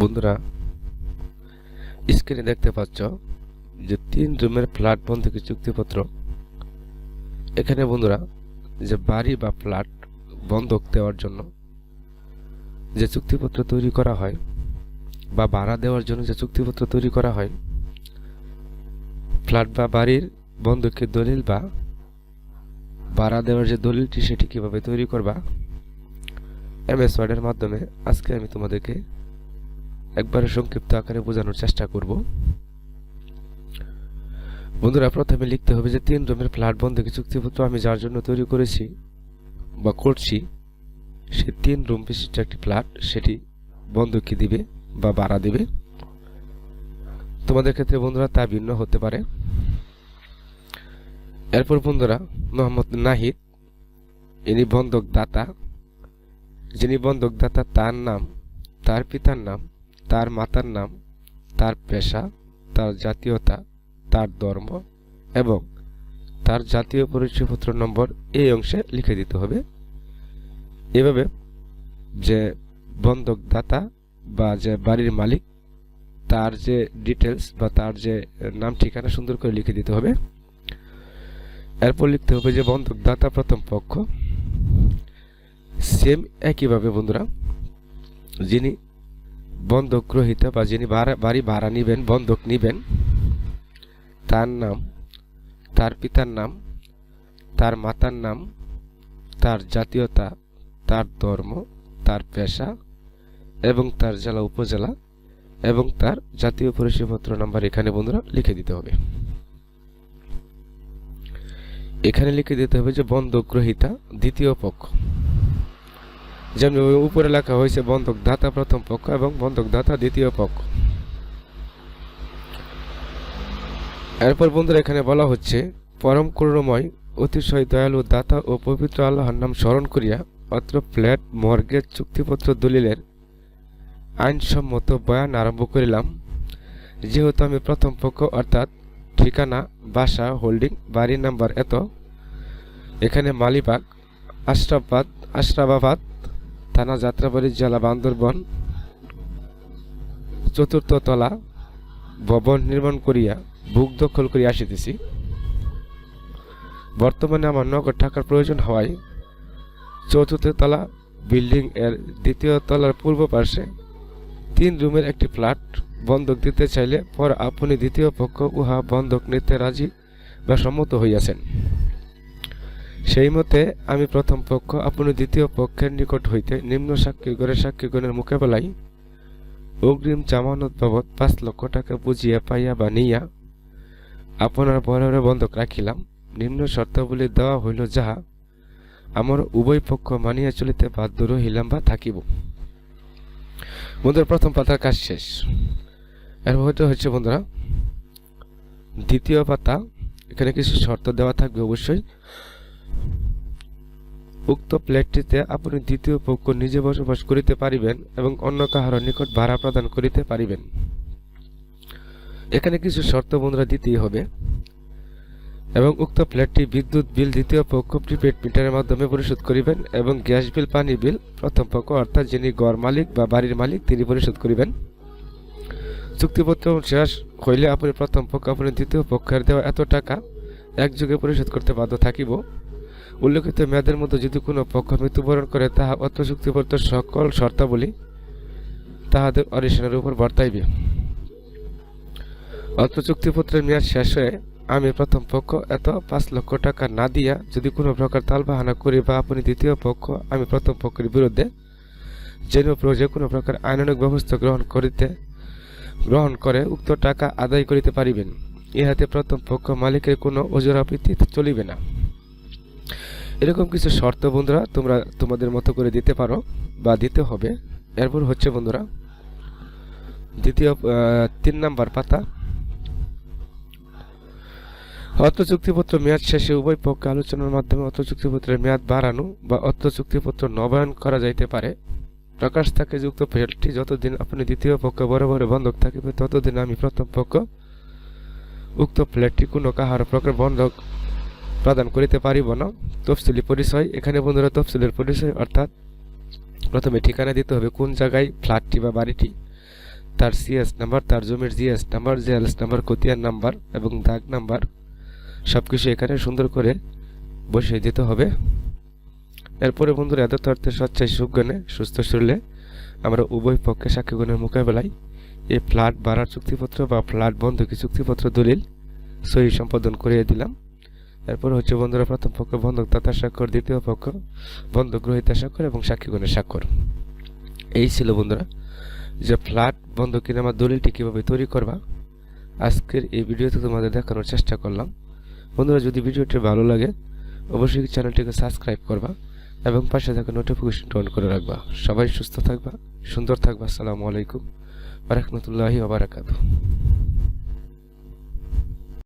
বন্ধুরা স্ক্রিনে দেখতে পাচ্ছ যে তিন রুমের ফ্ল্যাট বন্ধকি চুক্তিপত্র। এখানে বন্ধুরা, যে বাড়ি বা ফ্ল্যাট বন্ধক দেওয়ার জন্য যে চুক্তিপত্র তৈরি করা হয় বা ভাড়া দেওয়ার জন্য যে চুক্তিপত্র তৈরি করা হয় ফ্ল্যাট বা বাড়ির বন্ধকের দলিল বা ভাড়া দেওয়ার যে দলিলটি সেটি কীভাবে তৈরি করবা এম এস ওয়ার্ডের মাধ্যমে আজকে আমি তোমাদেরকে একবারে সংক্ষিপ্ত আকারে বোঝানোর চেষ্টা করব। বন্ধুরা, প্রথমে লিখতে হবে যে তিন রুমের ফ্ল্যাট বন্ধকি চুক্তিপত্র আমি যার জন্য তৈরি করেছি বা করছি, সে তিন রুম বিশিষ্ট একটি ফ্ল্যাট সেটি বন্ধকি দিবে বা ভাড়া দিবে। তোমাদের ক্ষেত্রে বন্ধুরা তা ভিন্ন হতে পারে। এরপর বন্ধুরা, মোহাম্মদ নাহিদ, ইনি বন্ধক দাতা যিনি বন্ধক দাতা তার নাম, তার পিতার নাম তার মাতার নাম, তার পেশা, তার জাতীয়তা, তার ধর্ম এবং তার জাতীয় পরিচয়পত্র নম্বর এই অংশে লিখে দিতে হবে। এভাবে যে বন্ধক দাতা বা যে বাড়ির মালিক, তার যে ডিটেলস বা তার যে নাম ঠিকানা সুন্দর করে লিখে দিতে হবে। এরপর লিখতে হবে যে বন্ধক দাতা প্রথম পক্ষ। সেম একইভাবে বন্ধুরা, যিনি বন্ধক গ্রহীতা বা যিনি বাড়ি ভাড়া নিবেন বন্ধক নিবেন, তার নাম, তার পিতার নাম, তার মাতার নাম, তার জাতীয়তা, তার ধর্ম, তার পেশা এবং তার জেলা উপজেলা এবং তার জাতীয় পরিচয়পত্র নাম্বার এখানে বন্ধুরা লিখে দিতে হবে। এখানে লিখে দিতে হবে যে বন্ধক গ্রহীতা দ্বিতীয় পক্ষ। যেমন উপরে লেখা হয়েছে বন্ধক দাতা প্রথম পক্ষ এবং বন্ধক দাতা দ্বিতীয় পক্ষ। এরপর বন্ধুরা এখানে বলা হচ্ছে, পরম করুণময়, অতিশয় দয়ালু দাতা ও পবিত্র আল্লাহর নাম স্মরণ করিয়া অত্র ফ্ল্যাট, মর্গেজ, চুক্তিপত্র, দলিলের আইনসম্মত বয়ান আরম্ভ করিলাম। যেহেতু আমি প্রথম পক্ষ, অর্থাৎ ঠিকানা, বাসা, হোল্ডিং বাড়ি নাম্বার এত, এখানে মালিবাগ, আশরাফাবাদ আশরাফাবাদ থানা যাত্রাবাড়ি জেলা বান্দরবন চতুর্থ তলা ভবন নির্মাণ করিয়া বুক দখল করিয়া আসিতেছি। বর্তমানে আমার নগদ টাকার প্রয়োজন হওয়ায় চতুর্থ তলা বিল্ডিং এর দ্বিতীয় তলার পূর্ব পার্শ্বে তিন রুমের একটি ফ্ল্যাট বন্ধক দিতে চাইলে পর আপনি দ্বিতীয় পক্ষ উহা বন্ধক নিতে রাজি বা সম্মত হইয়াছেন। সেই মতে আমি প্রথম পক্ষ, আপনি দ্বিতীয় পক্ষের নিকট হইতে নিম্ন সাক্ষী সাক্ষীগণের সাক্ষীগণের মোকাবেলায় অগ্রিম জামানত বাবদ পাঁচ লক্ষ টাকা বুঝিয়া পাইয়া বা নিয়া আপনার বরাবরে বন্ধক রাখিলাম। নিম্ন শর্তাবলী দেওয়া হইল যাহা আমার উভয় পক্ষ মানিয়া চলিতে বাধ্য রহিলাম বা থাকিব। বন্ধুরা, প্রথম পাতার কাজ শেষ। এর হয়তো হচ্ছে বন্ধুরা, দ্বিতীয় পাতা, এখানে কিছু শর্ত দেওয়া থাকবে অবশ্যই। উক্ত প্লেটটিতে আপনি দ্বিতীয় পক্ষ নিজে বসবাস করিতে পারিবেন এবং অন্য কাহার নিকট ভাড়া প্রদান করিতে পারিবেন। এখানে কিছু শর্ত বন্ধুরা দিতেই হবে। এবং উক্ত ফ্ল্যাটটি বিদ্যুৎ বিল দ্বিতীয় পক্ষ প্রিপেড মিটারের মাধ্যমে পরিশোধ করিবেন এবং গ্যাস বিল, পানি বিল, প্রথম পক্ষ, অর্থাৎ যিনি গড় মালিক বা বাড়ির মালিক তিনি পরিশোধ করিবেন। চুক্তিপত্র শেষ হইলে আপনি প্রথম পক্ষ, আপনি দ্বিতীয় পক্ষের দেওয়া এত টাকা একযোগে পরিশোধ করতে বাধ্য থাকিব। উল্লেখিত মেয়াদের মধ্যে যদি কোনো পক্ষ মৃত্যুবরণ করে, তাহা অত্র চুক্তিপত্র সকল শর্তাবলী তাহাদের অরিশনের উপর বর্তাইবে। অত্র চুক্তিপত্রের মেয়াদ শেষ হয়ে আমি প্রথম পক্ষ এত পাঁচ লক্ষ টাকা না দিয়া যদি কোনো প্রকার তালবাহানা করি বা আপনি দ্বিতীয় পক্ষ, আমি প্রথম পক্ষের বিরুদ্ধে যেন যে কোনো প্রকার আইনানুক ব্যবস্থা গ্রহণ করিতে, গ্রহণ করে উক্ত টাকা আদায় করিতে পারিবেন। ইহাতে প্রথম পক্ষ মালিকের কোনো ওজরাবৃত্তি চলিবে না। এরকম কিছু শর্ত বন্ধুরা, তোমরা তোমাদের মতো করে দিতে পারো বা দিতে হবে। এরপর হচ্ছে বন্ধুরা, দ্বিতীয় তিন নাম্বার পাতা। অত্র চুক্তিপত্র মেয়াদ শেষে উভয় পক্ষে আলোচনার মাধ্যমে অত্র চুক্তিপত্রের মেয়াদ বাড়ানো বা অর্থ চুক্তিপত্র নবায়ন করা যাইতে পারে। প্রকাশ থাকে যুক্ত ফেলটি যতদিন আপনি দ্বিতীয় পক্ষ বরাবর বন্ধক থাকিবে, ততদিন আমি প্রথম পক্ষ উক্ত ফ্ল্যাটটি কোনো কাহার প্রকার বন্ধক প্রদান করিতে পারিব না। তফসিলি পরিচয়, এখানে বন্ধুরা তফসিলের পরিচয়, অর্থাৎ প্রথমে ঠিকানা দিতে হবে কোন জায়গায়, ফ্ল্যাটটি বা বাড়িটি, তার সিএস নাম্বার তার জমির জিএস নাম্বার জিএলএস নাম্বার খতিয়ান নাম্বার এবং দাগ নাম্বার সব কিছু এখানে সুন্দর করে বসিয়ে দিতে হবে। এরপরে বন্ধুরা এত অর্থে স্বচ্ছায় সুজ্ঞানে, সুস্থ শরীরে আমরা উভয় পক্ষে সাক্ষীগণের মোকাবেলায় এই ফ্ল্যাট ভাড়ার চুক্তিপত্র বা ফ্ল্যাট বন্ধকি চুক্তিপত্র দলিল সহি সম্পাদন করিয়ে দিলাম। এরপর হচ্ছে বন্ধুরা প্রথম পক্ষ বন্ধকদাতা স্বাক্ষর, দ্বিতীয় পক্ষ, বন্ধক গ্রহীতা স্বাক্ষর এবং সাক্ষীগণের স্বাক্ষর। এই ছিল বন্ধুরা যে ফ্ল্যাট বন্ধ কিনে আমার দলিলটি কীভাবে তৈরি করবা, আজকের এই ভিডিওতে তোমাদের দেখানোর চেষ্টা করলাম। বন্ধুরা, যদি ভিডিওটি ভালো লাগে, অবশ্যই চ্যানেলটিকে সাবস্ক্রাইব করবা এবং পাশে থাকা নোটিফিকেশনটা অন করে রাখবা। সবাই সুস্থ থাকবা, সুন্দর থাকবা। আসসালামু আলাইকুম রহমতুল্লাহি ওবরাকাতু